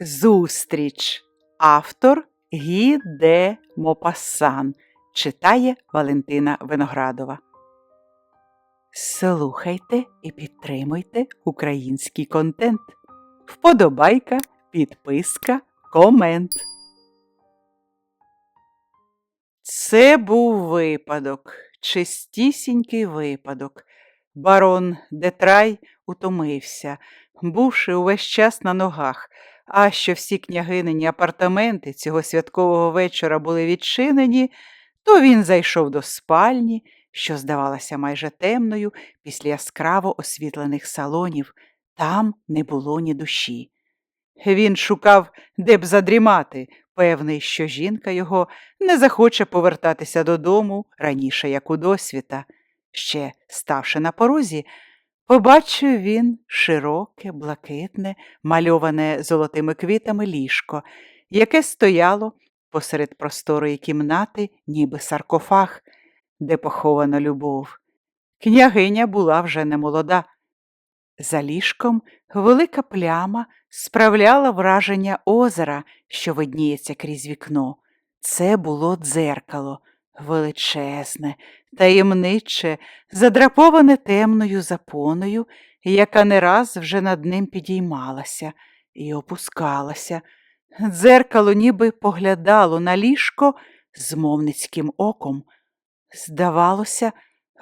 Зустріч. Автор Гі де Мопассан. Читає Валентина Виноградова. Слухайте і підтримуйте український контент. Вподобайка, підписка, комент. Це був випадок, чистісінький випадок. Барон Детрай утомився, бувши увесь час на ногах, а що всі княгинині апартаменти цього святкового вечора були відчинені, то він зайшов до спальні, що здавалася майже темною після яскраво освітлених салонів. Там не було ні душі. Він шукав, де б задрімати, певний, що жінка його не захоче повертатися додому раніше, як у досвіта. Ще, ставши на порозі, побачив він широке, блакитне, мальоване золотими квітами ліжко, яке стояло посеред просторої кімнати, ніби саркофаг, де поховано любов. Княгиня була вже не молода. За ліжком велика пляма справляла враження озера, що видніється крізь вікно. Це було дзеркало, величезне, таємниче, задраповане темною запоною, яка не раз вже над ним підіймалася і опускалася. Дзеркало ніби поглядало на ліжко змовницьким оком. Здавалося,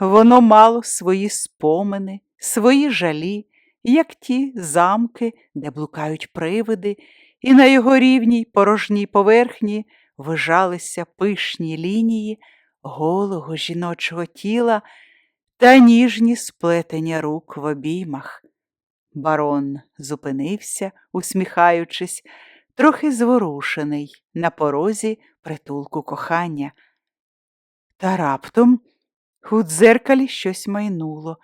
воно мало свої спомини, свої жалі, як ті замки, де блукають привиди, і на його рівній порожній поверхні вижалися пишні лінії голого жіночого тіла та ніжні сплетення рук в обіймах. Барон зупинився, усміхаючись, трохи зворушений на порозі притулку кохання. Та раптом у дзеркалі щось майнуло,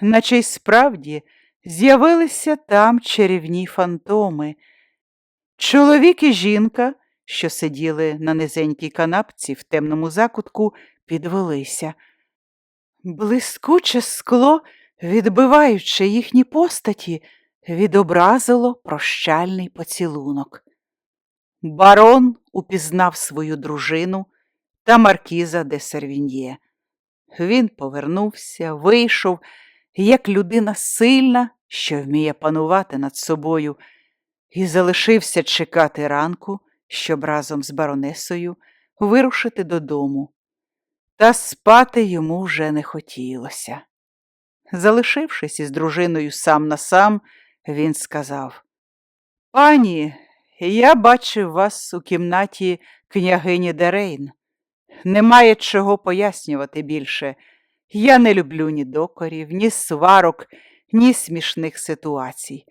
наче й справді з'явилися там чарівні фантоми. Чоловік і жінка, що сиділи на низенькій канапці в темному закутку, підвелися. Блискуче скло, відбиваючи їхні постаті, відобразило прощальний поцілунок. Барон упізнав свою дружину та маркіза де Сервіньє. Він повернувся, вийшов, як людина сильна, що вміє панувати над собою, і залишився чекати ранку, щоб разом з баронесою вирушити додому. Та спати йому вже не хотілося. Залишившись із дружиною сам на сам, він сказав Пані, я бачив вас у кімнаті княгині Дерейн. Немає чого пояснювати більше. Я не люблю ні докорів, ні сварок, ні смішних ситуацій.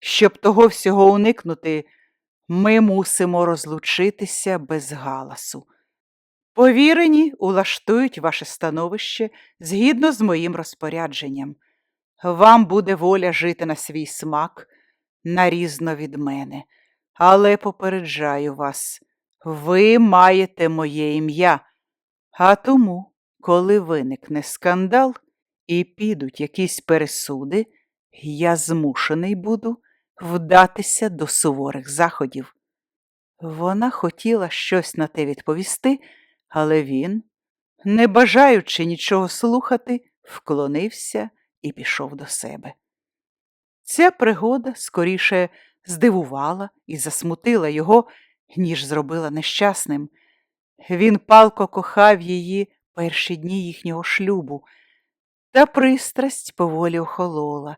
Щоб того всього уникнути, ми мусимо розлучитися без галасу. Повірені улаштують ваше становище згідно з моїм розпорядженням. Вам буде воля жити на свій смак, нарізно від мене, але попереджаю вас, ви маєте моє ім'я, а тому, коли виникне скандал і підуть якісь пересуди, я змушений буду вдатися до суворих заходів. Вона хотіла щось на те відповісти, але він, не бажаючи нічого слухати, вклонився і пішов до себе. Ця пригода скоріше здивувала і засмутила його, ніж зробила нещасним. Він палко кохав її перші дні їхнього шлюбу, та пристрасть поволі охолола,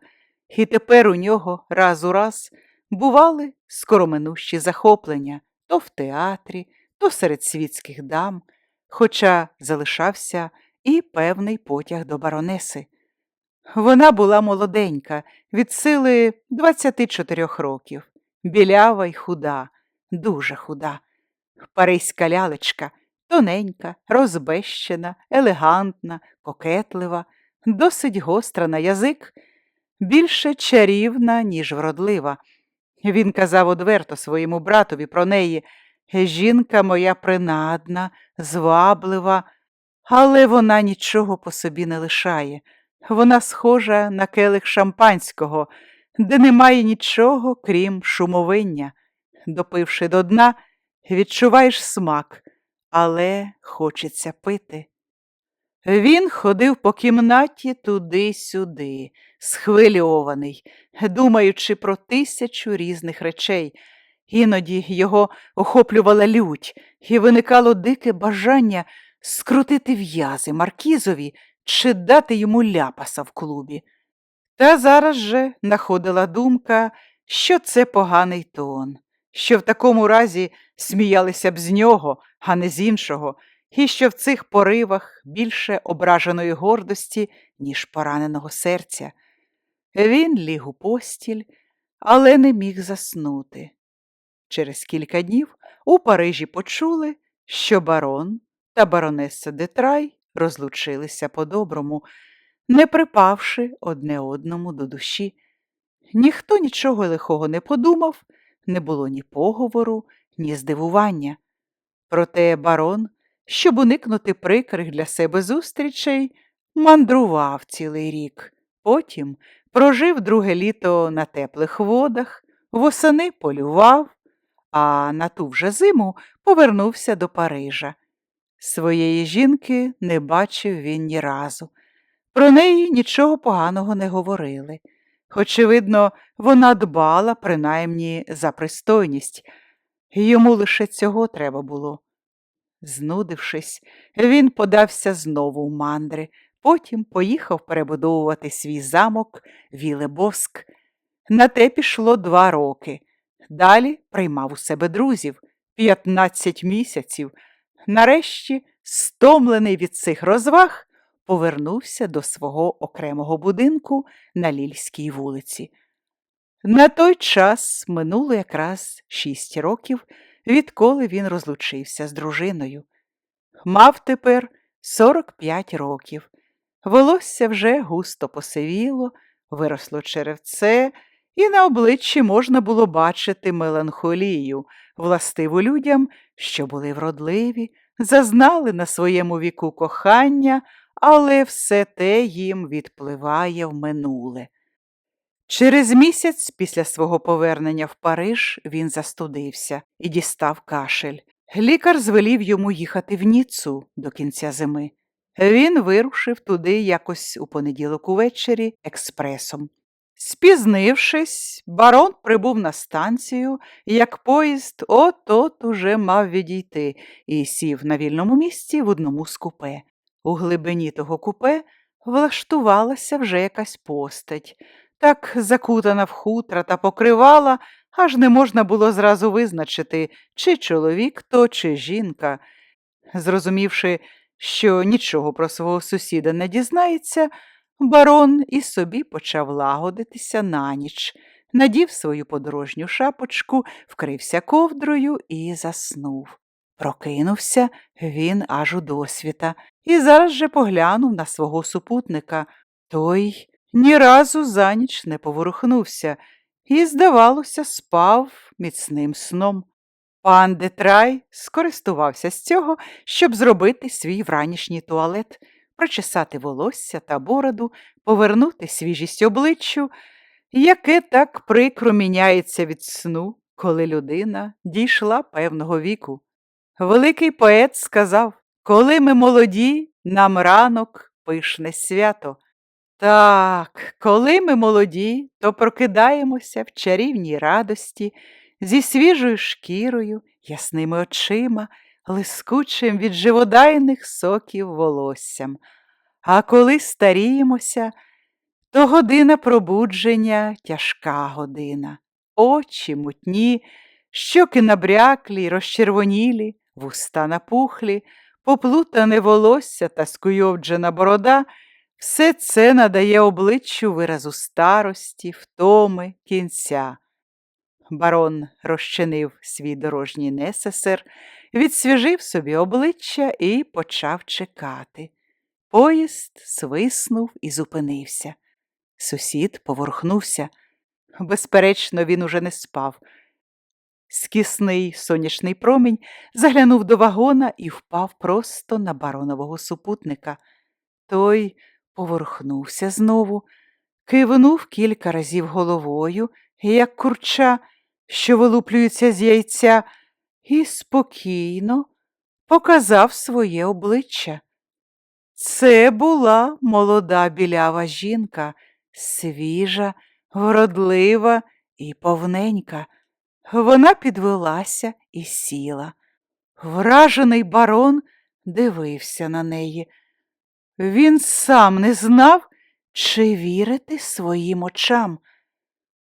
і тепер у нього раз у раз бували скороминущі захоплення то в театрі, то серед світських дам, хоча залишався і певний потяг до баронеси. Вона була молоденька, від сили 24 років, білява й худа, дуже худа. Паризька лялечка, тоненька, розбещена, елегантна, кокетлива, досить гостра на язик, більше чарівна, ніж вродлива. Він казав одверто своєму братові про неї жінка моя принадна, зваблива, але вона нічого по собі не лишає. Вона схожа на келих шампанського, де немає нічого, крім шумовиння. допивши до дна, відчуваєш смак, але хочеться пити. Він ходив по кімнаті туди-сюди, схвильований, думаючи про тисячу різних речей. Іноді його охоплювала лють, і виникало дике бажання скрутити в'язи Маркізові чи дати йому ляпаса в клубі. Та зараз же находила думка, що це поганий тон, що в такому разі сміялися б з нього, а не з іншого, і що в цих поривах більше ображеної гордості, ніж пораненого серця. Він ліг у постіль, але не міг заснути. Через кілька днів у Парижі почули, що барон та баронеса Детрай розлучилися по-доброму, не припавши одне одному до душі. Ніхто нічого лихого не подумав, не було ні поговору, ні здивування. Проте барон, щоб уникнути прикрих для себе зустрічей, мандрував цілий рік. Потім прожив друге літо на теплих водах, восени полював, а на ту вже зиму повернувся до Парижа. Своєї жінки не бачив він ні разу. Про неї нічого поганого не говорили. Очевидно, вона дбала принаймні за пристойність, йому лише цього треба було. Знудившись, він подався знову в мандри, потім поїхав перебудовувати свій замок Вілебоск. На те пішло два роки. Далі приймав у себе друзів п'ятнадцять місяців. Нарешті, стомлений від цих розваг, повернувся до свого окремого будинку на Лільській вулиці. На той час минуло якраз шість років, відколи він розлучився з дружиною. Мав тепер 45 років. Волосся вже густо посивіло, виросло черевце, і на обличчі можна було бачити меланхолію, властиву людям, що були вродливі, зазнали на своєму віку кохання, але все те їм відпливає в минуле. Через місяць після свого повернення в Париж він застудився і дістав кашель. Лікар звелів йому їхати в Ніцу до кінця зими. Він вирушив туди якось у понеділок увечері експресом. Спізнившись, барон прибув на станцію, як поїзд от-от уже мав відійти і сів на вільному місці в одному з купе. У глибині того купе влаштувалася вже якась постать, так закутана в хутра та покривала, аж не можна було зразу визначити, чи чоловік то, чи жінка. Зрозумівши, що нічого про свого сусіда не дізнається, барон і собі почав лагодитися на ніч, надів свою подорожню шапочку, вкрився ковдрою і заснув. Прокинувся він аж у досвіта і зараз же поглянув на свого супутника. Той ні разу за ніч не поворухнувся і, здавалося, спав міцним сном. Пан Детрай скористувався з цього, щоб зробити свій вранішній туалет, прочесати волосся та бороду, повернути свіжість обличчю, яке так прикро міняється від сну, коли людина дійшла певного віку. Великий поет сказав Коли ми молоді, нам ранок пишне свято. Так, коли ми молоді, то прокидаємося в чарівній радості, зі свіжою шкірою, ясними очима, лискучим від живодайних соків волоссям. А коли старіємося, то година пробудження тяжка година, очі мутні, щоки набряклі розчервонілі, вуста напухлі, поплутане волосся та скуйовджена борода. Все це надає обличчю виразу старості, втоми, кінця. Барон розчинив свій дорожній несесер, відсвіжив собі обличчя і почав чекати. Поїзд свиснув і зупинився. Сусід поворухнувся. Безперечно, він уже не спав. Скісний сонячний промінь заглянув до вагона і впав просто на баронового супутника. Той поворухнувся знову, кивнув кілька разів головою, як курча, що вилуплюються з яйця, і спокійно показав своє обличчя. Це була молода білява жінка, свіжа, вродлива і повненька. Вона підвелася і сіла. Вражений барон дивився на неї. Він сам не знав, чи вірити своїм очам.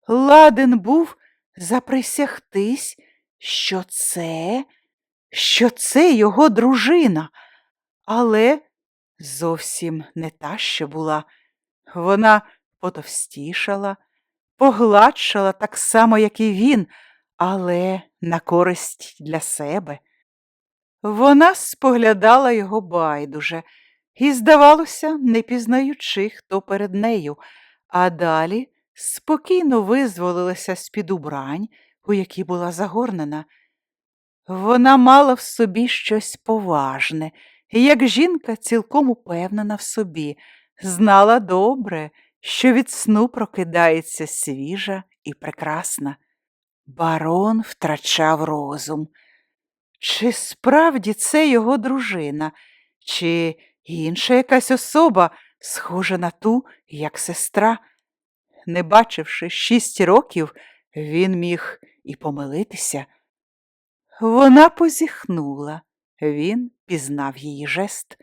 Ладен був заприсягтись, що це, що це його дружина, але зовсім не та, що була. Вона потовстішала, погладшала так само, як і він, але на користь для себе. Вона споглядала його байдуже і, здавалося, не пізнаючи, хто перед нею, а далі спокійно визволилася з-під убрань, у які була загорнена. Вона мала в собі щось поважне, як жінка цілком упевнена в собі, знала добре, що від сну прокидається свіжа і прекрасна. Барон втрачав розум. Чи справді це його дружина, чи інша якась особа, схожа на ту, як сестра? Не бачивши шість років, він міг і помилитися. Вона позіхнула, він пізнав її жест.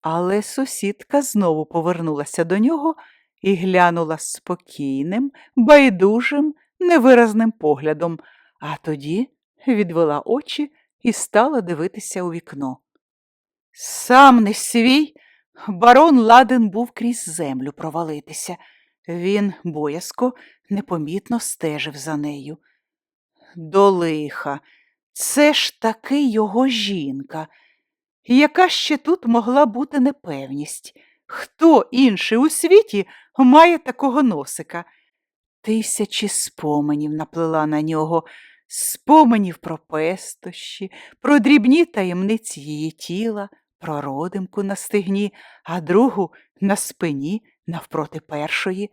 Але сусідка знову повернулася до нього і глянула спокійним, байдужим, невиразним поглядом, а тоді відвела очі і стала дивитися у вікно. Сам не свій, барон ладен був крізь землю провалитися. Він боязко, непомітно стежив за нею. До лиха, це ж таки його жінка. Яка ще тут могла бути непевність? Хто інший у світі має такого носика? Тисячі споменів наплила на нього, споменів про пестощі, про дрібні таємниці її тіла, про родимку на стегні, а другу на спині навпроти першої.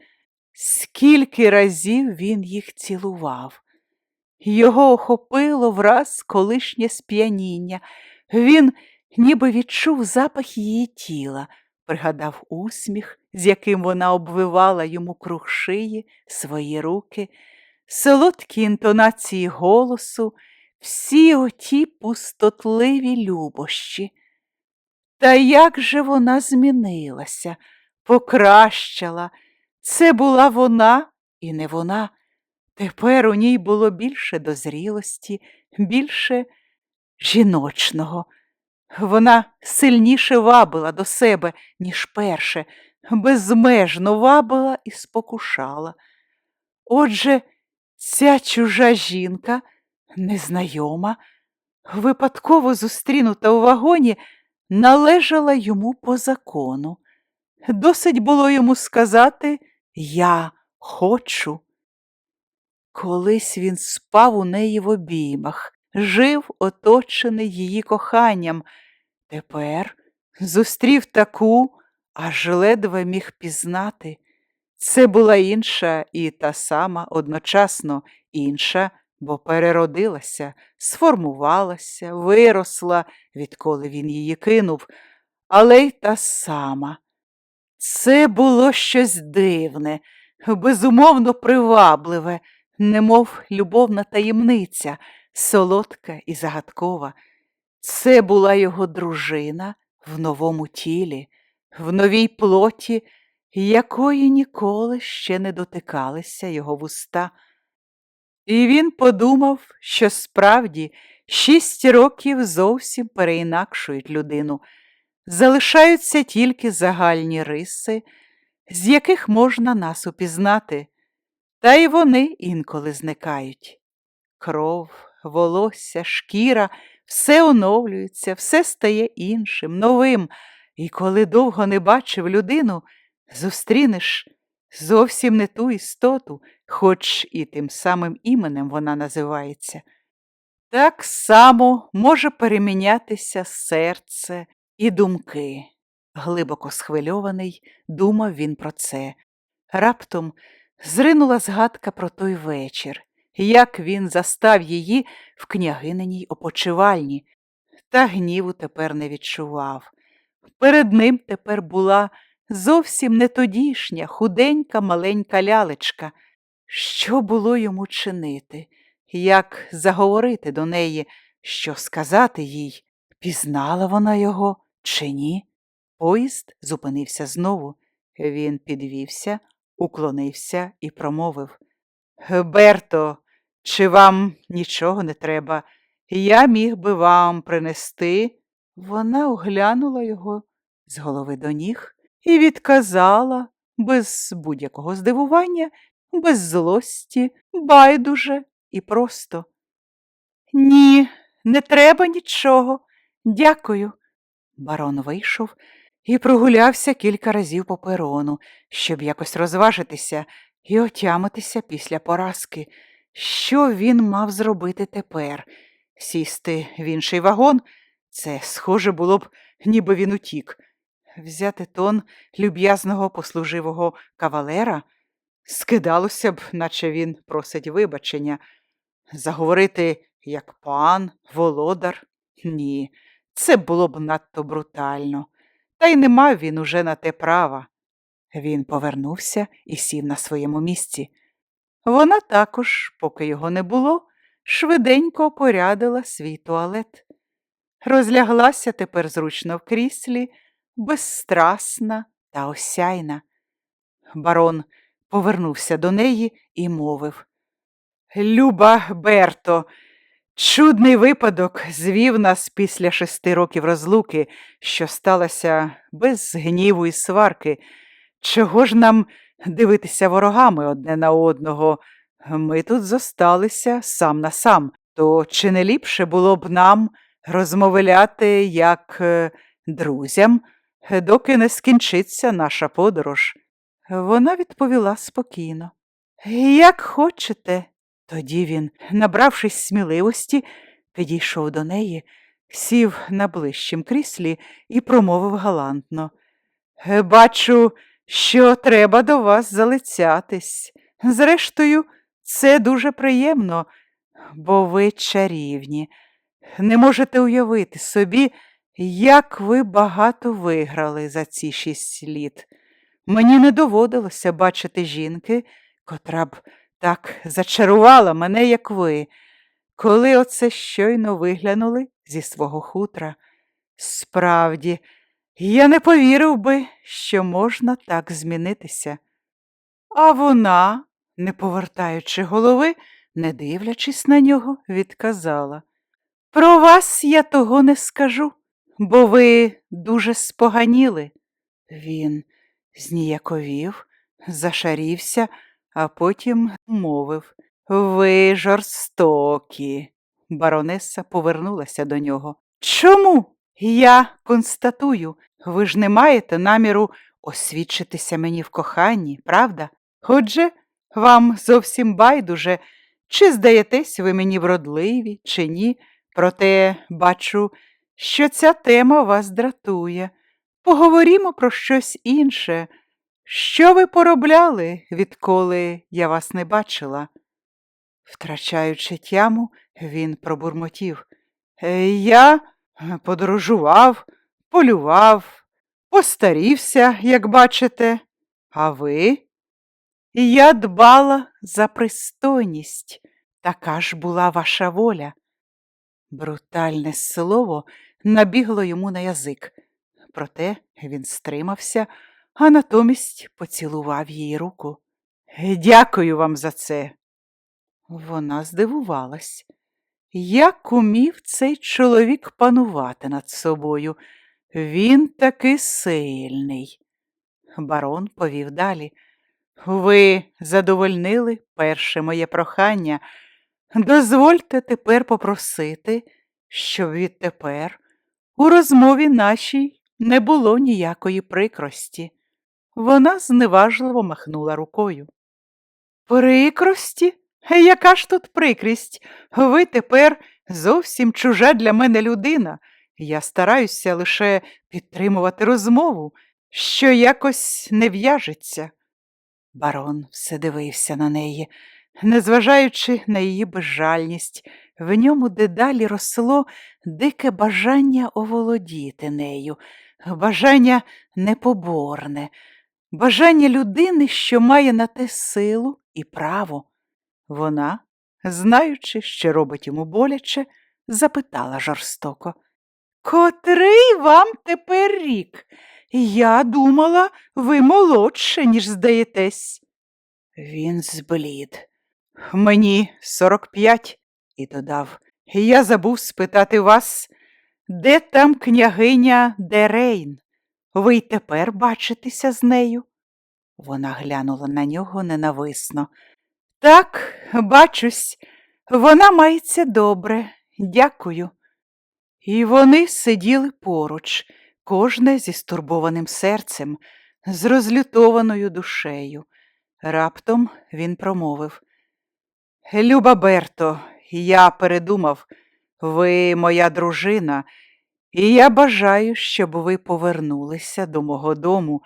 Скільки разів він їх цілував. Його охопило враз колишнє сп'яніння. Він ніби відчув запах її тіла, пригадав усміх, з яким вона обвивала йому круг шиї, свої руки, солодкі інтонації голосу, всі оті пустотливі любощі. Та як же вона змінилася, покращала. Це була вона і не вона. Тепер у ній було більше дозрілості, більше жіночного. Вона сильніше вабила до себе, ніж перше, безмежно вабила і спокушала. Отже, ця чужа жінка, незнайома, випадково зустрінута у вагоні, належала йому по закону. Досить було йому сказати Я хочу. Колись він спав у неї в обіймах, жив оточений її коханням. Тепер зустрів таку, аж ледве міг пізнати. Це була інша і та сама одночасно інша, бо переродилася, сформувалася, виросла, відколи він її кинув, але й та сама. Це було щось дивне, безумовно привабливе, немов любовна таємниця, солодка і загадкова. Це була його дружина в новому тілі, в новій плоті, якої ніколи ще не дотикалися його вуста. І він подумав, що справді шість років зовсім переінакшують людину, залишаються тільки загальні риси, з яких можна нас упізнати, та й вони інколи зникають. Кров, волосся, шкіра все оновлюється, все стає іншим, новим, і коли довго не бачив людину, зустрінеш зовсім не ту істоту, хоч і тим самим іменем вона називається. Так само може перемінятися серце і думки. Глибоко схвильований, думав він про це. Раптом зринула згадка про той вечір. як він застав її в княгининій опочивальні, та гніву тепер не відчував. Перед ним тепер була зовсім не тодішня, худенька маленька лялечка. Що було йому чинити? Як заговорити до неї, що сказати їй? Пізнала вона його чи ні? Поїзд зупинився знову. Він підвівся, уклонився і промовив Берто, чи вам нічого не треба? Я міг би вам принести. Вона оглянула його з голови до ніг і відказала без будь-якого здивування, без злості, байдуже і просто. Ні, не треба нічого. Дякую. Барон вийшов і прогулявся кілька разів по перону, щоб якось розважитися і отямитися після поразки. Що він мав зробити тепер? Сісти в інший вагон? Це схоже було б, ніби він утік. Взяти тон люб'язного послуживого кавалера скидалося б, наче він просить вибачення. Заговорити як пан, володар? Ні, це було б надто брутально. Та й не мав він уже на те права. Він повернувся і сів на своєму місці. Вона також, поки його не було, швиденько опорядила свій туалет. Розляглася тепер зручно в кріслі, безстрасна та осяйна. Барон повернувся до неї і мовив Люба Берто, чудний випадок звів нас після шести років розлуки, що сталося без гніву і сварки. Чого ж нам дивитися ворогами одне на одного? Ми тут зосталися сам на сам, то чи не ліпше було б нам розмовляти як е, друзям, доки не скінчиться наша подорож? Вона відповіла спокійно. Як хочете. Тоді він, набравшись сміливості, підійшов до неї, сів на ближчім кріслі і промовив галантно. «Е, Бачу, що треба до вас залицятись. Зрештою, це дуже приємно, бо ви чарівні. Не можете уявити собі, як ви багато виграли за ці шість літ. Мені не доводилося бачити жінки, котра б так зачарувала мене, як ви, коли оце щойно виглянули зі свого хутра. Справді, я не повірив би, що можна так змінитися. А вона, не повертаючи голови, не дивлячись на нього, відказала Про вас я того не скажу, бо ви дуже споганіли. Він зніяковів, зашарівся, а потім мовив Ви жорстокі. Баронеса повернулася до нього. Чому? Я констатую, ви ж не маєте наміру освідчитися мені в коханні, правда? Отже, вам зовсім байдуже, чи здаєтесь ви мені вродливі, чи ні, проте бачу, що ця тема вас дратує. Поговорімо про щось інше. Що ви поробляли, відколи я вас не бачила? Втрачаючи тяму, він пробурмотів. «Е, Я подорожував, полював, постарівся, як бачите. А ви? Я дбала за пристойність, така ж була ваша воля. Брутальне слово набігло йому на язик, проте він стримався, а натомість поцілував їй руку. Дякую вам за це. Вона здивувалась. Як умів цей чоловік панувати над собою? Він таки сильний. Барон повів далі. Ви задовольнили перше моє прохання. Дозвольте тепер попросити, щоб відтепер у розмові нашій не було ніякої прикрості. Вона зневажливо махнула рукою. Прикрості? Яка ж тут прикрість? Ви тепер зовсім чужа для мене людина. Я стараюся лише підтримувати розмову, що якось не в'яжеться. Барон все дивився на неї. Незважаючи на її безжальність, в ньому дедалі росло дике бажання оволодіти нею, бажання непоборне, бажання людини, що має на те силу і право. Вона, знаючи, що робить йому боляче, запитала жорстоко. Котрий вам тепер рік? Я думала, ви молодше, ніж здаєтесь. Він зблід. Мені сорок п'ять, і додав. Я забув спитати вас, де там княгиня Дерейн? Ви й тепер бачитеся з нею? Вона глянула на нього ненависно. Так, бачусь, вона мається добре, дякую. І вони сиділи поруч, кожне зі стурбованим серцем, з розлютованою душею. Раптом він промовив Люба Берто, я передумав, ви моя дружина, і я бажаю, щоб ви повернулися до мого дому.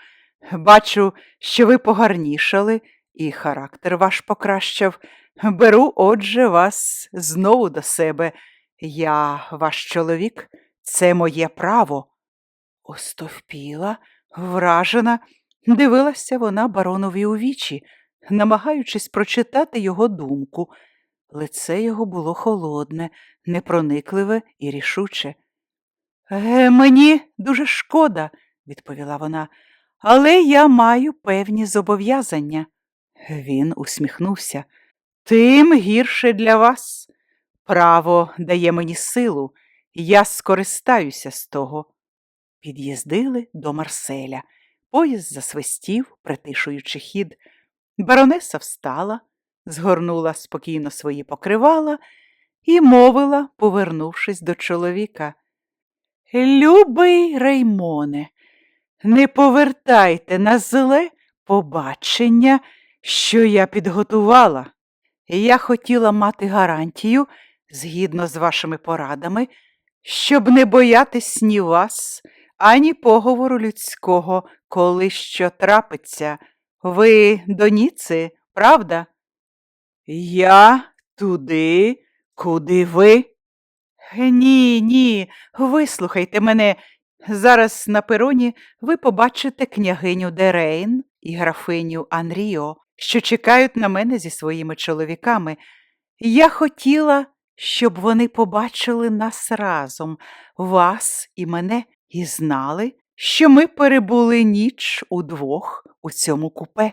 Бачу, що ви погарнішали, і характер ваш покращав. Беру, отже, вас знову до себе. Я ваш чоловік, це моє право. Остовпіла, вражена, дивилася вона баронові у вічі, намагаючись прочитати його думку. Лице його було холодне, непроникливе і рішуче. Е, мені дуже шкода, відповіла вона, але я маю певні зобов'язання. Він усміхнувся. Тим гірше для вас. Право дає мені силу, я скористаюся з того. Під'їздили до Марселя. Поїзд засвистів, притишуючи хід. Баронеса встала, згорнула спокійно свої покривала і мовила, повернувшись до чоловіка. Любий Реймоне, не повертайте на зле побачення, що я підготувала. Я хотіла мати гарантію, згідно з вашими порадами, щоб не боятись ні вас, ані поговору людського, коли що трапиться. Ви до Ніци, правда? Я туди, куди ви? Ні, ні, вислухайте мене. Зараз на пероні ви побачите княгиню Дерейн і графиню Анріо, що чекають на мене зі своїми чоловіками. Я хотіла, щоб вони побачили нас разом, вас і мене, і знали, що ми перебули ніч удвох у цьому купе.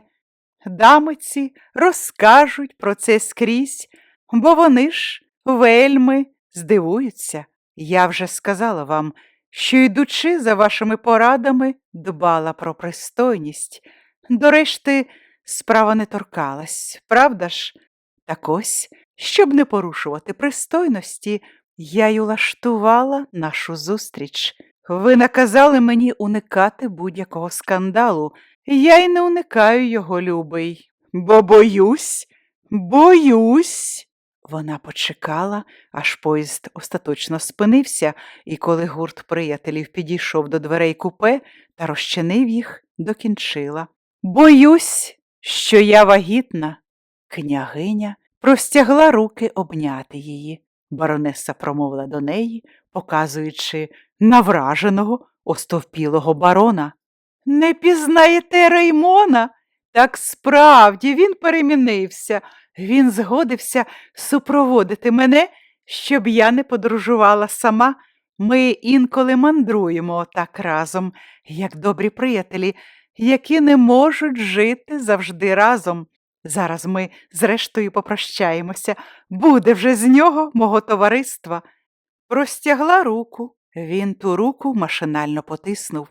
Дамиці розкажуть про це скрізь, бо вони ж вельми здивуються. Я вже сказала вам, що, йдучи за вашими порадами, дбала про пристойність. До решти, справа не торкалась, правда ж? Так ось, щоб не порушувати пристойності, я й улаштувала нашу зустріч. Ви наказали мені уникати будь-якого скандалу. Я й не уникаю його, любий, бо боюсь, боюсь. Вона почекала, аж поїзд остаточно спинився, і коли гурт приятелів підійшов до дверей купе та розчинив їх, докінчила. Боюсь, що я вагітна. Княгиня простягла руки обняти її. Баронеса промовила до неї, показуючи навраженого, остовпілого барона. Не пізнаєте Реймона? Так справді він перемінився. Він згодився супроводити мене, щоб я не подорожувала сама. Ми інколи мандруємо отак разом, як добрі приятелі, які не можуть жити завжди разом. Зараз ми, зрештою, попрощаємося. Буде вже з нього мого товариства. Простягла руку. Він ту руку машинально потиснув.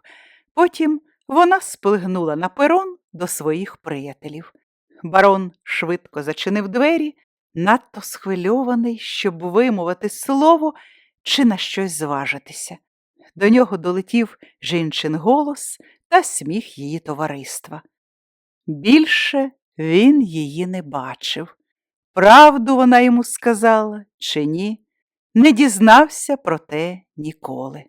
Потім вона сплигнула на перон до своїх приятелів. Барон швидко зачинив двері, надто схвильований, щоб вимовити слово чи на щось зважитися. До нього долетів жінчин голос та сміх її товариства. Більше він її не бачив. Правду вона йому сказала чи ні, не дізнався про те ніколи.